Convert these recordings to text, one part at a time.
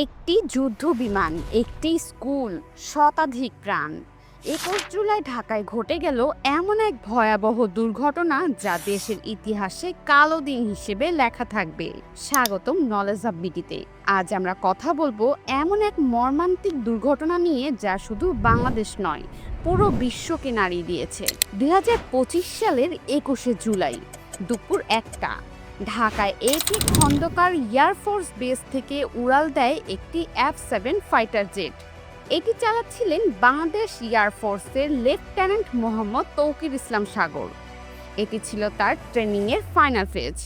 একটি যুদ্ধ বিমান, একটি স্কুল, শতাধিক প্রাণ। একুশ জুলাই ঢাকায় ঘটে গেল এমন এক ভয়াবহ দুর্ঘটনা যা দেশের ইতিহাসে কালো দিন হিসেবে লেখা থাকবে। স্বাগতম নলেজ অব বিটিতে আজ আমরা কথা বলব এমন এক মর্মান্তিক দুর্ঘটনা নিয়ে যা শুধু বাংলাদেশ নয়, পুরো বিশ্বকে নাড়িয়ে দিয়েছে। দুই হাজার পঁচিশ সালের একুশে জুলাই, দুপুর একটা। ঢাকায় এটি খন্দকার এয়ারফোর্স বেস থেকে উড়াল দেয় একটি এফ সেভেন ফাইটার জেট এটি চালাচ্ছিলেন বাংলাদেশ এয়ারফোর্সের লেফটেন্যান্ট মোহাম্মদ তৌকির ইসলাম সাগর। এটি ছিল তার ট্রেনিংয়ের ফাইনাল ফেজ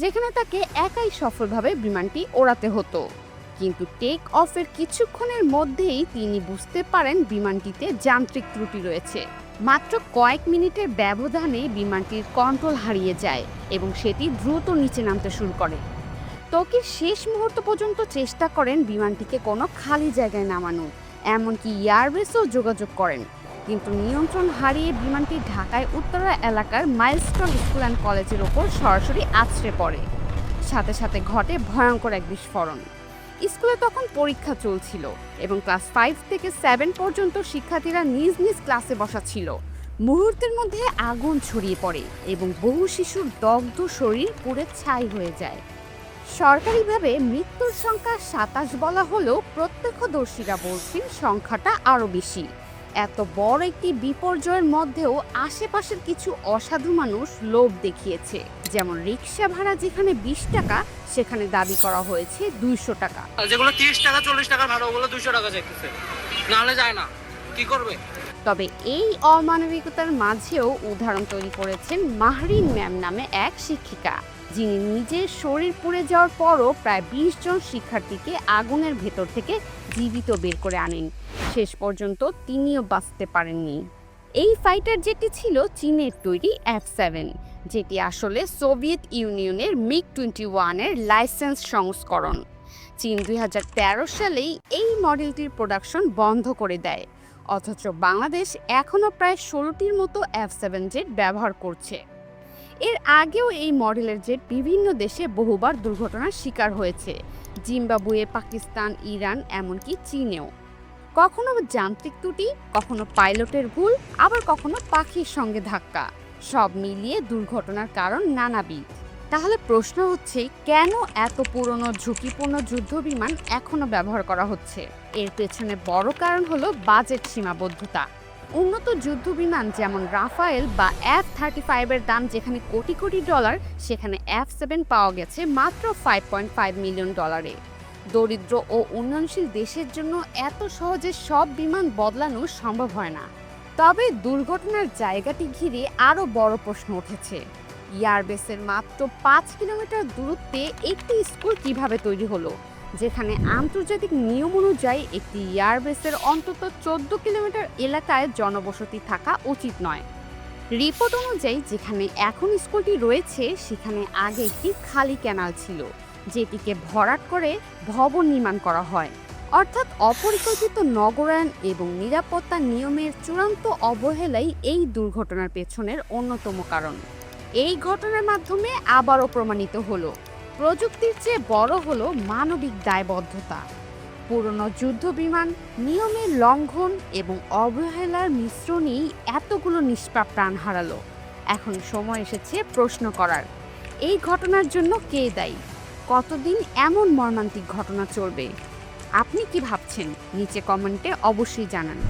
যেখানে তাকে একাই সফলভাবে বিমানটি ওড়াতে হতো। কিন্তু টেক অফের কিছুক্ষণের মধ্যেই তিনি বুঝতে পারেন বিমানটিতে যান্ত্রিক ত্রুটি রয়েছে। মাত্র কয়েক মিনিটের ব্যবধানে বিমানটির কন্ট্রোল হারিয়ে যায় এবং সেটি দ্রুত নিচে নামতে শুরু করে। তকির শেষ মুহূর্ত পর্যন্ত চেষ্টা করেন বিমানটিকে কোনো খালি জায়গায় নামানো? এমনকি এয়ারবেসও যোগাযোগ করেন। কিন্তু নিয়ন্ত্রণ হারিয়ে বিমানটি ঢাকায় উত্তরা এলাকার মাইলস্টোন স্কুল অ্যান্ড কলেজের ওপর সরাসরি আছড়ে পড়ে। সাথে সাথে ঘটে ভয়ঙ্কর এক বিস্ফোরণ। স্কুলে তখন পরীক্ষা চলছিল এবং ক্লাস ফাইভ থেকে সেভেন পর্যন্ত শিক্ষার্থীরা নিজ নিজ ক্লাসে বসা ছিল। মুহূর্তের মধ্যে আগুন ছড়িয়ে পড়ে এবং বহু শিশুর দগ্ধ শরীর পুড়ে ছাই হয়ে যায়। সরকারিভাবে মৃত্যুর সংখ্যা সাতাশ বলা হলেও প্রত্যক্ষদর্শীরা বলছেন সংখ্যাটা আরও বেশি। এত বড় একটি বিপর্যয়ের মধ্যেও আশেপাশের কিছু অসাধু মানুষ লোভ দেখিয়েছে। যেমন রিক্সা ভাড়া যেখানে বিশ টাকা, সেখানে দাবি করা হয়েছে দুইশো টাকা। যেগুলো তিরিশ টাকা, চল্লিশ টাকা ভাড়া, ওগুলো দুইশো টাকা চাইতেছে। নাহলে যায় না। কি করবে? তবে এই অমানবিকতার মাঝেও উদাহরণ তৈরি করেছেন মাহরিন ম্যাম নামে এক শিক্ষিকা, যিনি নিজের শরীর পুড়ে যাওয়ার পরও প্রায় বিশ জন শিক্ষার্থীকে আগুনের ভেতর থেকে জীবিত বের করে আনেন। শেষ পর্যন্ত তিনিও বাঁচতে পারেননি। এই ফাইটার জেটটি ছিল চীনের তৈরি এফ সেভেন, যেটি আসলে সোভিয়েত ইউনিয়নের মিগ টোয়েন্টি ওয়ানের লাইসেন্স সংস্করণ। চীন দুই হাজার তেরো সালেই এই মডেলটির প্রোডাকশন বন্ধ করে দেয়। অথচ বাংলাদেশ এখনও প্রায় ষোলোটির মতো এফ সেভেন জেট ব্যবহার করছে। এর আগেও এই মডেলের জেট বিভিন্ন দেশে বহুবার দুর্ঘটনার শিকার হয়েছে, জিম্বাবুয়ে, পাকিস্তান, ইরান, এমনকি চীনেও। কখনো যান্ত্রিক ত্রুটি, কখনো পাইলটের ভুল, আবার কখনো পাখির সঙ্গে ধাক্কা। সব মিলিয়ে দুর্ঘটনার কারণ নানাবিধ। তাহলে প্রশ্ন হচ্ছে, কেন এত পুরনো ঝুঁকিপূর্ণ যুদ্ধ বিমান এখনও ব্যবহার করা হচ্ছে? এর পেছনে বড় কারণ হলো বাজেট সীমাবদ্ধতা। উন্নত যুদ্ধ বিমান যেমন রাফায়েল বা এফ থার্টি ফাইভের দাম যেখানে কোটি কোটি ডলার, সেখানে এফ সেভেন পাওয়া গেছে মাত্র ফাইভ পয়েন্ট ফাইভ মিলিয়ন ডলারে দরিদ্র ও উন্নয়নশীল দেশের জন্য এত সহজে সব বিমান বদলানো সম্ভব হয় না। তবে দুর্ঘটনার জায়গাটি ঘিরে আরও বড় প্রশ্ন উঠেছে। ইয়ারবেসের মাত্র পাঁচ কিলোমিটার দূরত্বে একটি স্কুল কীভাবে তৈরি হলো? যেখানে আন্তর্জাতিক নিয়ম অনুযায়ী একটি এয়ারবেসের অন্তত চোদ্দ কিলোমিটার এলাকায় জনবসতি থাকা উচিত নয়। রিপোর্ট অনুযায়ী, যেখানে এখন স্কুলটি রয়েছে, সেখানে আগে একটি খালি ক্যানাল ছিল, যেটিকে ভরাট করে ভবন নির্মাণ করা হয়। অর্থাৎ অপরিকল্পিত নগরায়ন এবং নিরাপত্তা নিয়মের চূড়ান্ত অবহেলাই এই দুর্ঘটনার পেছনের অন্যতম কারণ। এই ঘটনার মাধ্যমে আবারও প্রমাণিত হলো। প্রযুক্তির চেয়ে বড় হলো মানবিক দায়বদ্ধতা। পুরনো যুদ্ধ বিমান নিয়মের লঙ্ঘন এবং অবহেলার মিশ্রণেই এতগুলো নিষ্পাপ প্রাণ হারালো। এখন সময় এসেছে প্রশ্ন করার, এই ঘটনার জন্য কে দায়ী? কতদিন এমন মর্মান্তিক ঘটনা চলবে? আপনি কি ভাবছেন? নিচে কমেন্টে অবশ্যই জানান।